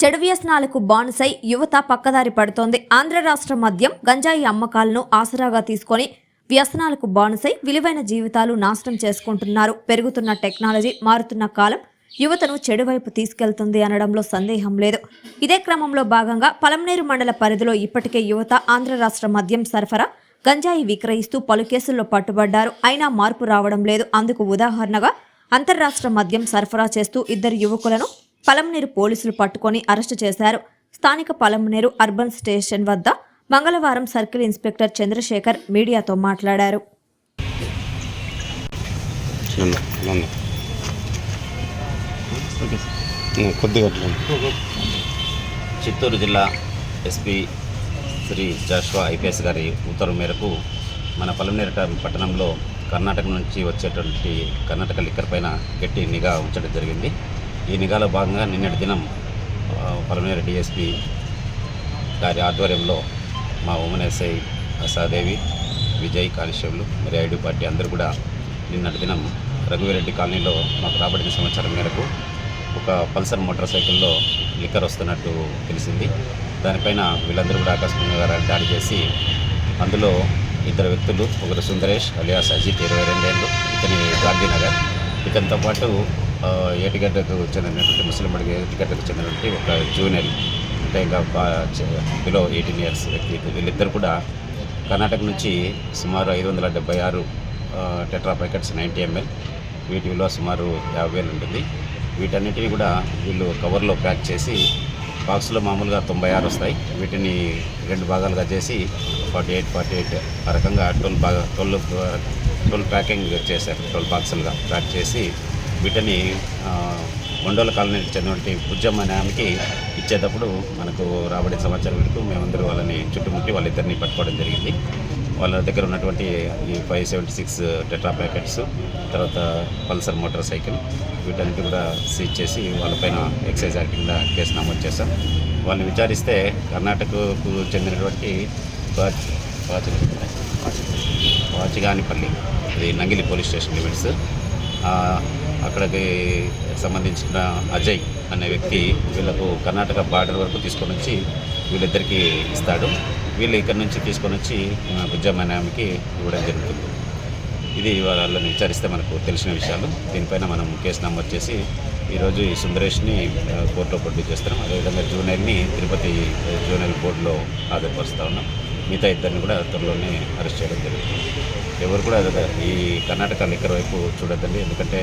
చెడు వ్యసనాలకు బానిసై యువత పక్కదారి పడుతోంది. ఆంధ్ర రాష్ట్ర మద్యం గంజాయి అమ్మకాలను ఆసరాగా తీసుకొని వ్యసనాలకు బానిసై విలువైన జీవితాలు నాశనం చేసుకుంటున్నారు. పెరుగుతున్న టెక్నాలజీ మారుతున్న కాలం యువతను చెడువైపు తీసుకెళ్తుంది అనడంలో సందేహం లేదు. ఇదే క్రమంలో భాగంగా పలంనేరు మండల పరిధిలో ఇప్పటికే యువత ఆంధ్ర రాష్ట్ర మద్యం సరఫరా గంజాయి విక్రయిస్తూ పలు కేసుల్లో పట్టుబడ్డారు. అయినా మార్పు రావడం లేదు. అందుకు ఉదాహరణగా అంతర్రాష్ట్ర మద్యం సరఫరా చేస్తూ ఇద్దరు యువకులను పలమనేరు పోలీసులు పట్టుకొని అరెస్టు చేశారు. స్థానిక పలమనేరు అర్బన్ స్టేషన్ వద్ద మంగళవారం సర్కిల్ ఇన్స్పెక్టర్ చంద్రశేఖర్ మీడియాతో మాట్లాడారు. చిత్తూరు జిల్లా ఎస్పీ శ్రీ జాషువా ఐపీఎస్ గారి ఉత్తర్వు మేరకు మన పలమనేరు పట్టణంలో కర్ణాటక నుంచి వచ్చేటువంటి కర్ణాటక లిక్కర్ పైన గట్టి నిఘా ఉంచడం జరిగింది. ఈ నిఘాలో భాగంగా నిన్నటి దినం ఆ, పలమనేరు గారి ఆధ్వర్యంలో మా women SI Asadevi Vijay constable మరి ఐడి పార్టీ అందరూ కూడా నిన్నటి దినం రఘువీరెడ్డి కాలనీలో మాకు రాబడిన సమాచారం మేరకు ఒక పల్సర్ మోటార్ సైకిల్లో లిక్కర్ వస్తున్నట్టు తెలిసింది. దానిపైన వీళ్ళందరూ కూడా ఆకస్మికంగా దాడి చేసి అందులో ఇద్దరు వ్యక్తులు ఒకరు సుందరేష్ అలియాస్ అజిత్ ఇరవై రెండేళ్ళు ఇతని గాంధీనగర్. ఇతనితో పాటు ఏటిగడ్డకు చెందినటువంటి ముస్లిం అడిగి ఏటిగడ్డకు చెందినటువంటి ఒక జూనియర్ అంటే ఇంకా బిలో ఎయిటీన్ ఇయర్స్ వ్యక్తి వీళ్ళిద్దరు కూడా కర్ణాటక నుంచి సుమారు ఐదు వందల డెబ్బై ఆరు టెట్రా ప్యాకెట్స్ నైంటీ ఎంఎల్ వీటి విలువ సుమారు యాభై వేలు ఉంటుంది. వీటన్నిటిని కూడా వీళ్ళు కవర్లో ప్యాక్ చేసి బాక్స్లో మామూలుగా తొంభై ఆరు వస్తాయి. వీటిని రెండు భాగాలుగా చేసి ఫార్టీ ఎయిట్ ఫార్టీ ఎయిట్ ఆ రకంగా ట్వెల్వ్ బాగా ట్వెల్వ్ ట్వెల్వ్ ప్యాకింగ్ చేశారు ట్వెల్వ్ బాక్సులుగా ప్యాక్ చేసి వీటిని ఆ, కాలనీకి చెందినటువంటి బుజ్జమ్మ అనే ఆమెకి ఇచ్చేటప్పుడు మనకు రాబడే సమాచారం వరకు మేమందరూ వాళ్ళని చుట్టుముట్టి వాళ్ళిద్దరిని పట్టుకోవడం జరిగింది. వాళ్ళ దగ్గర ఉన్నటువంటి ఈ five seventy six tetra packets తర్వాత పల్సర్ మోటార్ సైకిల్ వీటన్నిటి కూడా సీజ్ చేసి వాళ్ళపైన ఎక్సైజ్ యాక్ట్ కింద కేసు నమోదు చేశాం. వాళ్ళని విచారిస్తే కర్ణాటకకు చెందినటువంటి వాచిగానిపల్లి అది నంగిలి పోలీస్ స్టేషన్ లిమిట్స్. అక్కడికి సంబంధించిన అజయ్ అనే వ్యక్తి వీళ్ళకు కర్ణాటక బార్డర్ వరకు తీసుకొని వచ్చి వీళ్ళిద్దరికీ ఇస్తాడు. వీళ్ళు ఇక్కడ నుంచి తీసుకొని వచ్చి ఆ, ఆమెకి ఇవ్వడం జరుగుతుంది. ఇది వాళ్ళని విచారిస్తే మనకు తెలిసిన విషయాలు. దీనిపైన మనం కేసు నమోదు చేసి ఈరోజు ఈ సుందరేష్ని కోర్టులో ప్రొడ్యూస్ చేస్తున్నాం. అదేవిధంగా జూనియర్ని తిరుపతి జూనియర్ కోర్టులో హాజరుపరుస్తూ ఉన్నాం. మిగతా ఇద్దరిని కూడా త్వరలోనే అరెస్ట్ చేయడం జరుగుతుంది. ఎవరు కూడా అదే ఈ కర్ణాటక లిక్కర్ వైపు చూడొద్దండి. ఎందుకంటే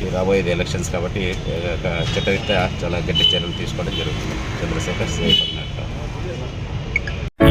ఈ రాబోయేది ఎలక్షన్స్ కాబట్టి ఆ, చట్టరీత్యా చాలా గట్టి చర్యలు తీసుకోవడం జరుగుతుంది. Chandrasekhar safe Karnataka